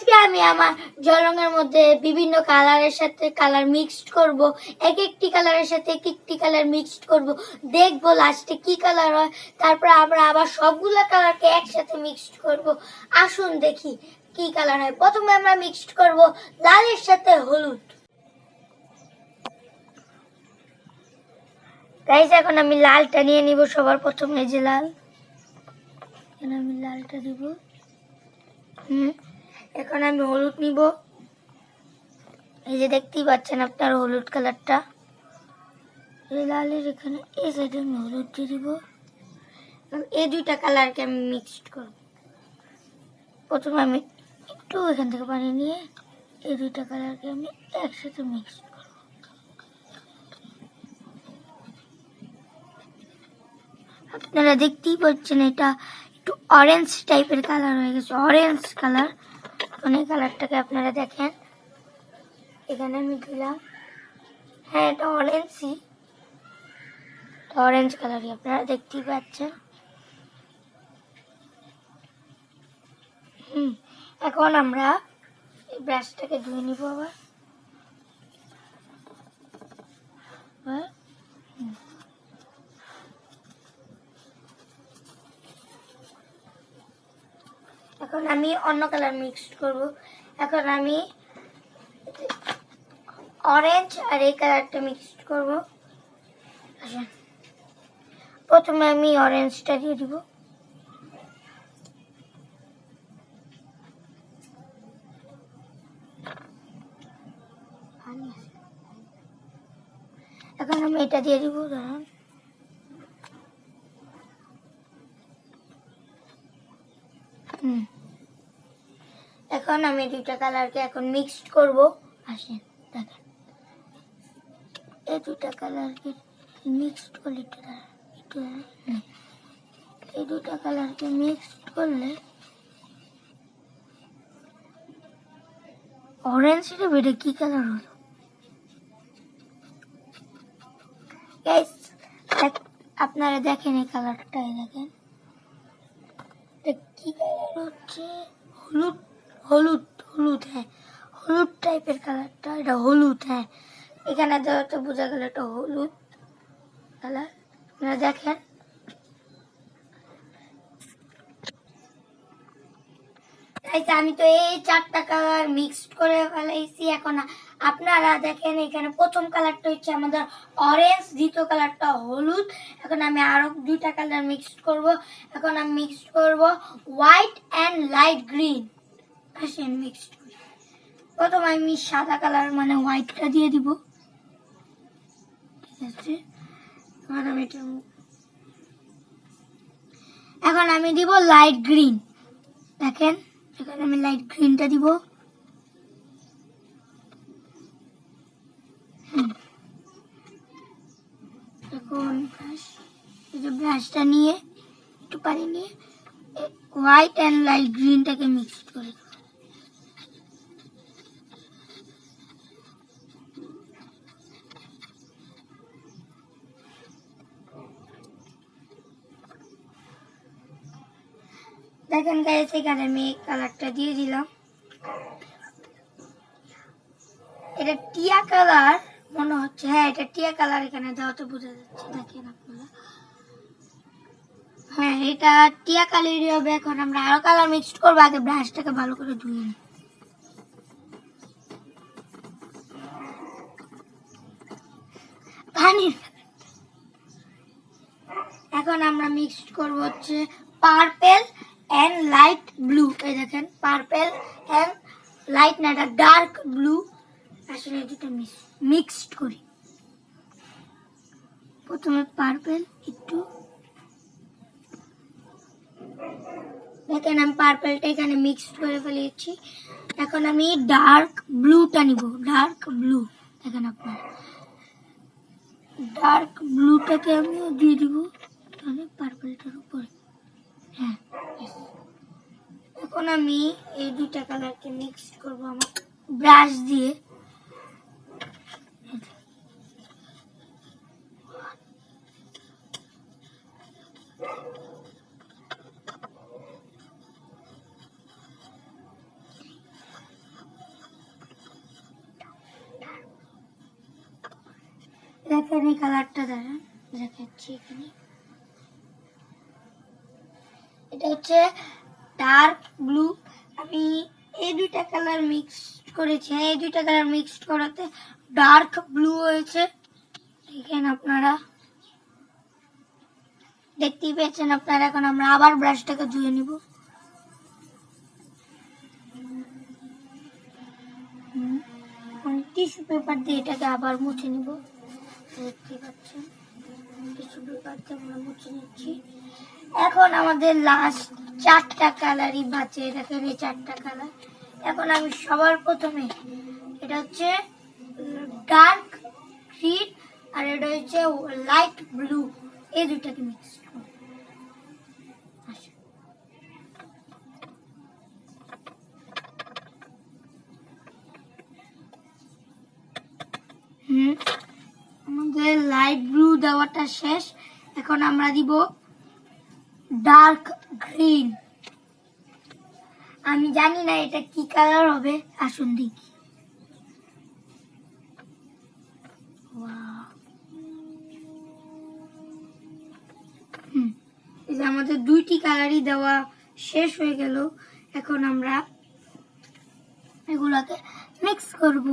আজকে আমি আমার জলরঙের মধ্যে বিভিন্ন কালারের সাথে কালার মিক্সড করব। এক একটি কালারের সাথে এক একটি কালার মিক্সড করব। দেখব লাস্টে কি কালার হয়। তারপর আমরা আবার সবগুলো কালারকে একসাথে মিক্সড করব। আসুন দেখি কি কালার হয়। প্রথমে আমরা মিক্সড করব লালের সাথে হলুদ। গাইস এখন আমি লালটা নিয়ে নিব সবার প্রথমে যে লাল। আমি লালটা দিব। হুম। এখন আমি হলুদ নিব। এই যে দেখতেই পাচ্ছেন আপনার হলুদ কালারটা। এই লালের এখানে এই সাইডে আমি হলুদ দিয়ে দিব। এই দুইটা কালারকে আমি মিক্সড করব। প্রথমে আমি একটু এখান থেকে পানি নিয়ে এই দুইটা কালারকে আমি একসাথে মিক্সড করব। আপনারা দেখতেই পাচ্ছেন এটা একটু অরেঞ্জ টাইপের কালার হয়ে গেছে। অরেঞ্জ কালার এখন এই কালারটাকে আপনারা দেখেন। এখানে আমি দিলাম। হ্যাঁ এটা অরেঞ্জই অরেঞ্জ কালারই আপনারা দেখতেই পাচ্ছেন। হুম, এখন আমরা এই ব্রাশটাকে ধুয়ে নিব আবার আবার হুম। এখন আমি অন্য কালার মিক্সড করব। এখন আমি অরেঞ্জ আর এই কালারটা মিক্সড করব। প্রথমে আমি অরেঞ্জটা দিয়ে দিব। এখন আমি এটা দিয়ে দিব দাঁড়ান এখন আমি দুইটা কালারকে এখন মিক্সড করব। আসেন দেখেন এই দুইটা কালারকে মিক্সড করলে একটু। এই দুইটা কালারকে মিক্সড করলে অরেঞ্জ রে বেটে কি কালার হলো? আপনারা দেখেন এই কালারটাই দেখেন। কি কালার হচ্ছে? হলুদ হলুদ হলুদ হ্যাঁ। হলুদ টাইপের কালারটা এটা হলুদ হ্যাঁ। এখানে তো বোঝা গেল এটা হলুদ কালার আপনারা দেখেন। আমি তো এই চারটা কালার মিক্সড করে ফেলাইছি এখন। আপনারা দেখেন, এখানে প্রথম কালারটা হচ্ছে আমাদের অরেঞ্জ দ্বিতীয় কালারটা হলুদ। এখন আমি আরও দুইটা কালার মিক্সড করব। এখন আমি মিক্সড করব হোয়াইট অ্যান্ড লাইট গ্রিন আসেন মিক্সড করি। প্রথম আমি সাদা কালার মানে হোয়াইটটা দিয়ে দিব। এটা এখন আমি দিব লাইট গ্রিন দেখেন, এখানে আমি লাইট গ্রিনটা দিব। এখন ব্রাশ এই যে ব্রাশটা নিয়ে, একটু পানি নিয়ে হোয়াইট অ্যান্ড লাইট গ্রিনটাকে মিক্স করে। দেখেন গাইস এখানে আমি কালারটা দিয়ে দিলাম। এটা টিয়া কালার মনে হচ্ছে হ্যাঁ এটা টিয়া কালার এখানে দেওয়া তো বোঝা যাচ্ছে, দেখেন আপনারা। হ্যাঁ এটা টিয়া কালারই হবে, এখন আমরা আরও কালার মিক্সড করব, আগে ব্রাশটাকে ভালো করে ধুয়ে নিই। এখন আমরা মিক্সড করব হচ্ছে পার্পেল অ্যান্ড লাইট ব্লু এই দেখেন পার্পেল অ্যান্ড লাইট না, এটা ডার্ক ব্লু আসলে দুটো মিক্সড করি। প্রথমে পার্পেল একটু। দেখেন, আমি পার্পেলটা এখানে মিক্সড করে ফেলেছি। এখন আমি ডার্ক ব্লুটা নিব ডার্ক ব্লু দেখেন আপনার। ডার্ক ব্লুটাকে আমিও দিয়ে দিব, তাহলে পার্পলটার উপরে। হ্যাঁ, এখন আমি এই দুটা কালারকে মিক্স করব আমার ব্রাশ দিয়ে। দেখেন এই কালারটা দাঁড়ান, দেখাচ্ছি এখানে। এটা হচ্ছে ডার্ক ব্লু আমি এই দুইটা কালার মিক্সড করেছি। এই দুইটা কালার মিক্সড করাতে ডার্ক ব্লু হয়েছে। দেখেন আপনারা। দেখতেই পেয়েছেন আপনারা। এখন আমরা আবার ব্রাশটাকে ধুয়ে নিব। টিস্যু পেপার দিয়ে এটাকে আবার মুছে নিব। দেখতে পাচ্ছেন। টিস্যু পেপার দিয়ে আমরা মুছে নিচ্ছি। এখন আমাদের লাস্ট চারটা কালারই বাঁচে দেখেন এই চারটা কালার এখন আমি সবার প্রথমে, এটা হচ্ছে ডার্ক গ্রিন আর এটা হচ্ছে লাইট ব্লু এই দুটাকে মিক্স হুম। আমাদের লাইট ব্লু দেওয়াটা শেষ। এখন আমরা দিব ডার্ক গ্রিন আমি জানি না এটা কি কালার হবে, আসুন দেখি। আমাদের দুইটি কালারই দেওয়া শেষ হয়ে গেল। এখন আমরা এগুলাকে মিক্স করব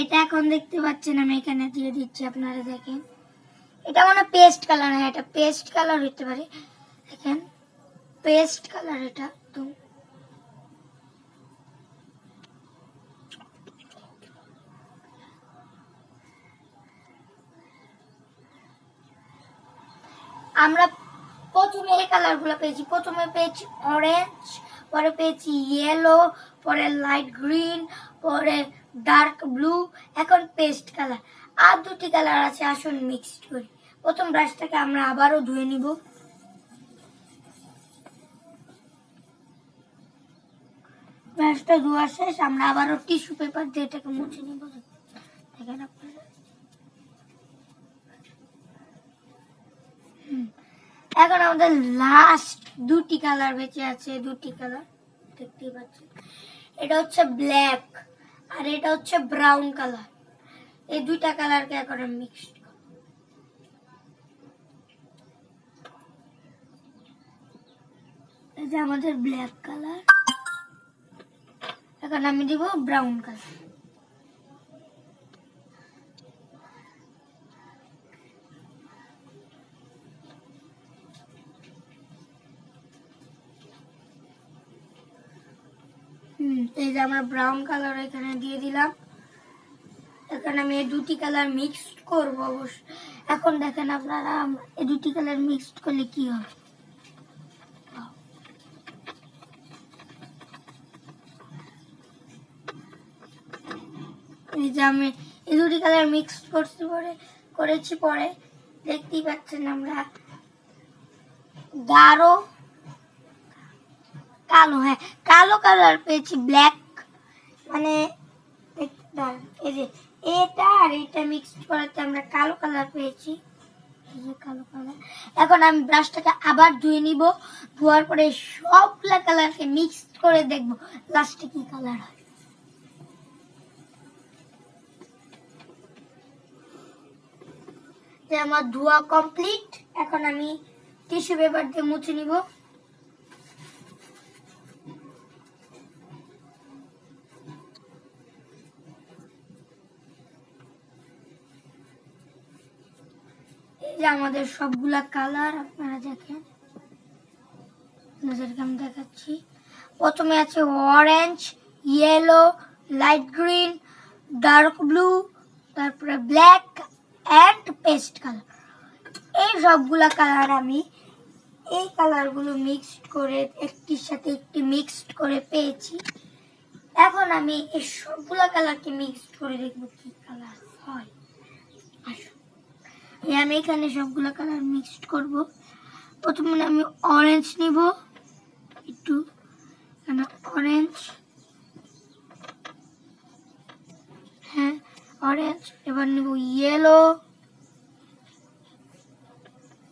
এটা এখন দেখতে পাচ্ছেন, আমি এখানে দিয়ে দিচ্ছি আপনারা দেখেন। এটা মানে পেস্ট কালার হ্যাঁ এটা পেস্ট কালার হতে পারে। দেখেন পেস্ট কালার এটা তো আমরা প্রথমে এই কালারগুলো পেয়েছি। প্রথমে পেয়েছি অরেঞ্জ পরে পেয়েছি ইয়েলো পরে লাইট গ্রিন পরে ডার্ক ব্লু, এখন পেস্ট কালার। আর দুটি কালার আছে, আসুন মিক্সড করি। প্রথম ব্রাশটাকে আমরা আবারও ধুয়ে নিব। ব্রাশটা ধোয়া শেষ, আমরা আবারও টিস্যু পেপার দিয়ে এটাকে মুছে নিব। এখন আমাদের লাস্ট দুটি কালার বেঁচে আছে, দুটি কালার। দেখতেই পাচ্ছেন। এটা হচ্ছে ব্ল্যাক আর এটা হচ্ছে ব্রাউন কালার এই দুইটা কালারকে এখন মিক্সড আমাদের ব্ল্যাক কালার এখন আমি দিব ব্রাউন কালার হুম এই যে আমরা ব্রাউন কালার এখানে দিয়ে দিলাম। এখানে আমি এই দুটি কালার মিক্সড করব অবশ্য এখন দেখেন আপনারা, এই দুটি কালার মিক্সড করলে কি হবে? এই যে আমি এই দুটি কালার মিক্সড করছি পরে, করেছি পরে, দেখতেই পাচ্ছেন আমরা। গাঢ় কালো হ্যাঁ কালো কালার পেয়েছি ব্ল্যাক মানে এটা আর এটা মিক্সড করাতে আমরা কালো কালার পেয়েছি। কালো কালার। এখন আমি ব্রাশটাকে আবার ধুয়ে নিব, ধোয়ার পরে সবগুলা কালারকে মিক্সড করে দেখব লাস্টে কি কালার হয়। আমার ধোয়া কমপ্লিট এখন আমি টিস্যু পেপার দিয়ে মুছে নিব। আমাদের সবগুলা কালার আপনারা দেখেন। আমি দেখাচ্ছি। প্রথমে আছে orange yellow light green dark blue তারপরে ব্ল্যাক অ্যান্ড পেস্ট কালার এই সবগুলা কালার আমি এই কালারগুলো মিক্সড করে, একটির সাথে একটি মিক্সড করে পেয়েছি। এখন আমি এই সবগুলা কালারকে মিক্সড করে দেখব কি কালার হয়। আমি এখানে সবগুলো কালার মিক্সড করব। প্রথমে আমি অরেঞ্জ নিব। একটু এখানে অরেঞ্জ হ্যাঁ অরেঞ্জ এবার নিব ইয়েলো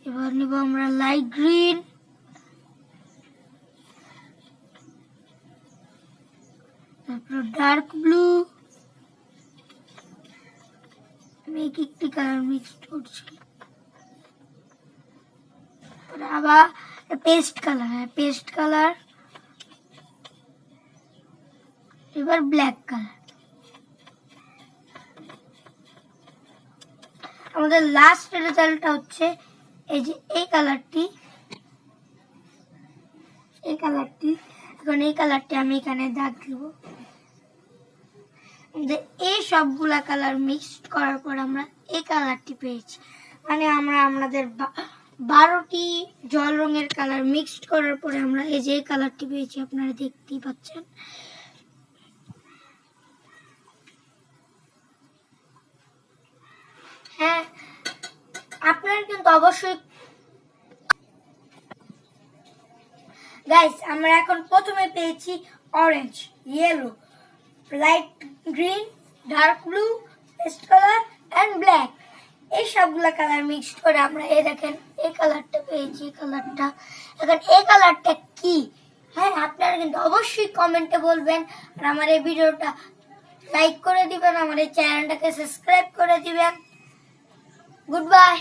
এবার নিব আমরা লাইট গ্রিন তারপর ডার্ক ব্লু আমি এক একটি কালার মিক্সড করছি। আবার পেস্ট কালার হ্যাঁ পেস্ট কালার এবার ব্ল্যাক কালার আমাদের লাস্ট রেজাল্টটা হচ্ছে এই যে এই কালারটি এই কালারটি এখন এই কালারটি আমি এখানে দাগ দেব। আমাদের এই সবগুলা কালার মিক্সড করার পর আমরা এই কালারটি পেয়েছি। মানে আমরা আমাদের বারোটি জল রঙের কালার মিক্সড করার পরে আমরা এই যে কালারটি পেয়েছি, আপনারা দেখতেই পাচ্ছেন। হ্যাঁ আপনারা কিন্তু অবশ্যই গাইস আমরা এখন প্রথমে পেয়েছি orange yellow light green, dark blue, paste colour, and black. এই সবগুলো কালার মিক্সড করে আমরা এই দেখেন, এই কালারটা পেয়েছি, এই কালারটা। এখন এই কালারটা কি? হ্যাঁ আপনারা কিন্তু অবশ্যই কমেন্টে বলবেন আর আমার এই ভিডিওটা লাইক করে দিবেন, আমার এই চ্যানেলটাকে সাবস্ক্রাইব করে দিবেন। Good bye.